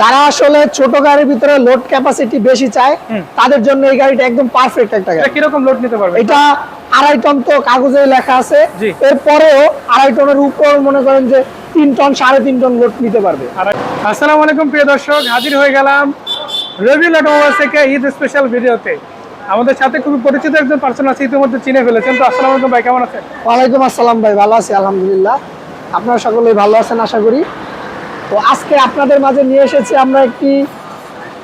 যারা আসলে ছোট গাড়ির ভিতরে লোড ক্যাপাসিটি বেশি চায় তাদের জন্য এই গাড়িটা একদম পারফেক্ট একটা গাড়ি। কীরকম লোড নিতে পারবে? এটা আড়াই টন তো কাগজে লেখা আছে। এরপরেও আড়াই টনের উপর মনে করেন যে তিন টন সাড়ে তিন টন লোড নিতে পারবে। আসসালামু আলাইকুম প্রিয় দর্শক হাজির হয়ে গেলাম রবিউল অটোমোবাইলস থেকে ঈদ স্পেশাল ভিডিওতে আমাদের সাথে খুবই পরিচিত একজন পার্সন আছে ইতিমধ্যে চিনে ফেলেছেন। তো আসসালামু আলাইকুম ভাই কেমন আছেন? ওয়ালাইকুম আসসালাম ভাই ভালো আছি আলহামদুলিল্লাহ। আপনারা সকলেই ভালো আছেন আশা করি। তো আজকে আপনাদের মাঝে নিয়ে এসেছি আমরা একটি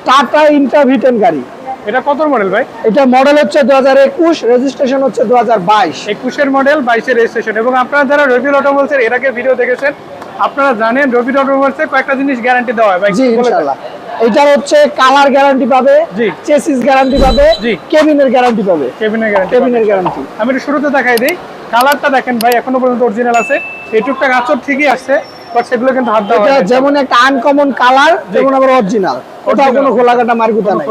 টাটা ইন্টারভিটেন গাড়ি। এটা কত মডেল ভাই? এটা মডেল হচ্ছে দু হাজার একুশ রেজিস্ট্রেশন হচ্ছে দু হাজার বাইশ। একুশের মডেল বাইশের রেজিস্ট্রেশন এবং আপনারা যারা রবিউল অটোমোবাইলসের এর আগে ভিডিও দেখেছেন আপনারা জানেন রবিউল অটোমোবাইলসে কয়েকটা জিনিস গ্যারান্টি দেওয়া হয়। ভাই জি বলে দেন। এটা হচ্ছে কালার গ্যারান্টি পাবে জি। চেসিস গ্যারান্টি পাবে জি। কেবিনের গ্যারান্টি পাবে। কেবিনের গ্যারান্টি কেবিনের গ্যারান্টি আমি শুরুতে দেখাই দিই। কালারটা দেখেন ভাই এখনও পর্যন্ত অরিজিনাল আছে। এই টুকটাক আচর ঠিকই আসছে। বাট সেগুলো কিন্তু হাত দেওয়া এটা যেমন একটা আনকমন কালার যেমন আবার অরিজিনাল কোনো খোলাকাটা মার্কুতা নাই।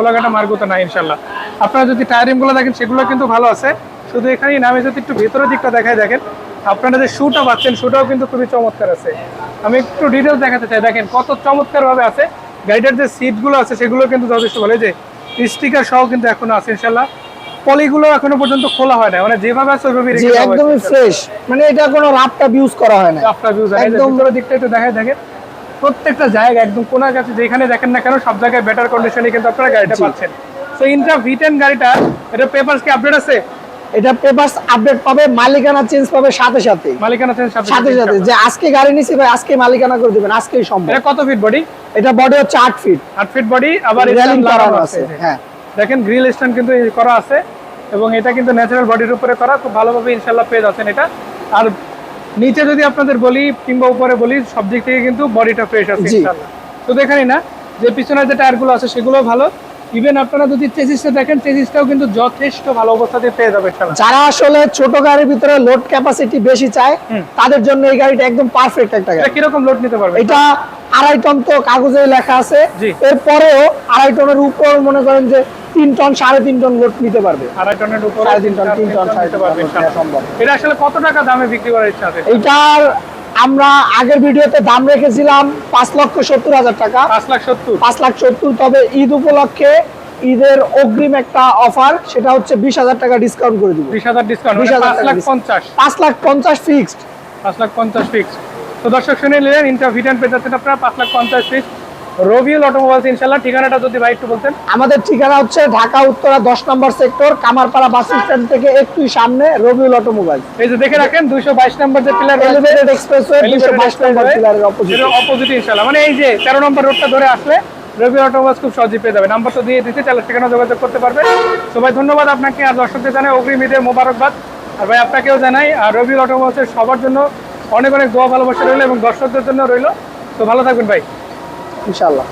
নাই ইনশাল্লাহ আপনারা যদি টায়ারিংগুলো দেখেন সেগুলো কিন্তু ভালো আছে। শুধু এখানে নামে যদি একটু ভেতরের দিকটা দেখাই দেখেন। আপনারা যে শুটা পাচ্ছেন শুটাও কিন্তু খুবই চমৎকার আছে। আমি একটু ডিটেলস দেখাতে চাই দেখেন কত চমৎকার ভাবে আছে। গাড়িটার যে সিটগুলো আছে সেগুলো কিন্তু যথেষ্ট ভালো। যে স্টিকার সহ কিন্তু এখনও আছে ইনশাল্লাহ পলিগুলো এখনও পর্যন্ত খোলা হয় না মানে যেভাবে আছে ওইভাবে জি একদমই ফ্রেশ মানে এটা কোনো রাপটাপ ইউজ করা হয় না আপনার ভিউজ একদম- একদম ভিতরের দিকটা একটু দেখাই দেখেন প্রত্যেকটা জায়গা একদম কোনার কাছে যেখানে দেখেন না কেন সব জায়গায় বেটার কন্ডিশনে কিন্তু আপনারা গাড়িটা পাচ্ছেন। তো ইন্ট্রা ভিটেন গাড়িটা এটা পেপারস কি আপডেট আছে? এটা পেপারস আপডেট পাবে মালিকানা চেঞ্জ পাবে সাথে সাথে। মালিকানা চেঞ্জ সাথে সাথে যে আজকে গাড়ি নিছি ভাই আজকে মালিকানা করে দিবেন আজকেই সম্ভব। এটা কত ফিট বডি এটা বডি হচ্ছে আট ফিট আট ফিট বডি আবার রেলিং আছে আছে। হ্যাঁ। দেখেন গ্রিল স্ট্যান্ড কিন্তু করা আছে। এবং এটা কিন্তু ন্যাচারাল বডির উপরে করা খুব ভালোভাবে ইনশাল্লাহ পেয়ে যাচ্ছেন এটা। আর নিচে যদি আপনাদের বলি কিংবা উপরে বলি সব দিক থেকে কিন্তু বডিটা ফ্রেশ আছে। ইনশাল্লাহ শুধু এখানেই না যে পিছনের যে টায়ারগুলো আছে সেগুলো ভালো। ইভেন আপনারা যদি চেসিসটা দেখেন চেসিসটাও কিন্তু যথেষ্ট ভালো অবস্থাতে পেয়ে যাবে যারা আসলে ছোট গাড়ির ভিতরে লোড ক্যাপাসিটি বেশি চায় তাদের জন্য এই গাড়িটা একদম পারফেক্ট একটা গাড়ি। কীরকম লোড নিতে পারবে? এটা আড়াই টন তো কাগজে লেখা আছে। এরপরেও আড়াই টনের উপর মনে করেন যে তিন টন সাড়ে তিন টন লোড নিতে পারবে। আড়াই টনের উপরে সাড়ে তিন টন তিন টন সাড়ে নিতে তিন পারবে টন সম্ভব। এটা আসলে কত টাকা দামে বিক্রি করার ইচ্ছা আছে? এইটার আমরা আগের ভিডিওতে দাম রেখেছিলাম পাঁচ লক্ষ সত্তর হাজার টাকা। পাঁচ লাখ সত্তর। পাঁচ লাখ সত্তর তবে ঈদ উপলক্ষে ঈদের অগ্রিম একটা অফার সেটা হচ্ছে বিশ হাজার টাকা ডিসকাউন্ট করে দিব। বিশ হাজার ডিসকাউন্ট 20,000 পাঁচ টাকা লাখ পঞ্চাশ। পাঁচ লাখ পঞ্চাশ ফিক্সড পাঁচ লাখ পঞ্চাশ ফিক্স তো দর্শক শুনে নিলেন ইন্টারভিটেন পেয়ে যাচ্ছেন আপনারা পাঁচ লাখ পঞ্চাশ ফিক্স রবিউল অটোমোবাইলস ইনশাল্লাহ ঠিকানাটা যদি ভাই একটু বলতেন। আমাদের ঠিকানা হচ্ছে ঢাকা উত্তরা দশ number sector Kamarpara bus stand থেকে একটু সামনে রবিউল অটোমোবাইল এই যে দেখে রাখেন দুইশো বাইশ নম্বর যে পিলার এলিভেটেড এক্সপ্রেসওয়ে দুশো বাইশ নম্বর পিলারের অপোজিট অপোজিট মানে এই যে তেরো নম্বর রোডটা ধরে আসলে রবি খুব সহজেই পেয়ে যাবে নাম্বার তো দিয়ে দিতে চাইলে সেখানে যোগাযোগ করতে পারবে তো ভাই ধন্যবাদ আপনাকে আর দর্শকদের জানাই অগ্রিম ঈদের মোবারকবাদ। আর ভাই আপনাকেও জানাই আর রবি অটোমোবাইলসের সবার জন্য অনেক অনেক দোয়া ভালোবাসা রইল এবং দর্শকদের জন্য রইল। তো ভালো থাকবেন ভাই। ইনশাল্লাহ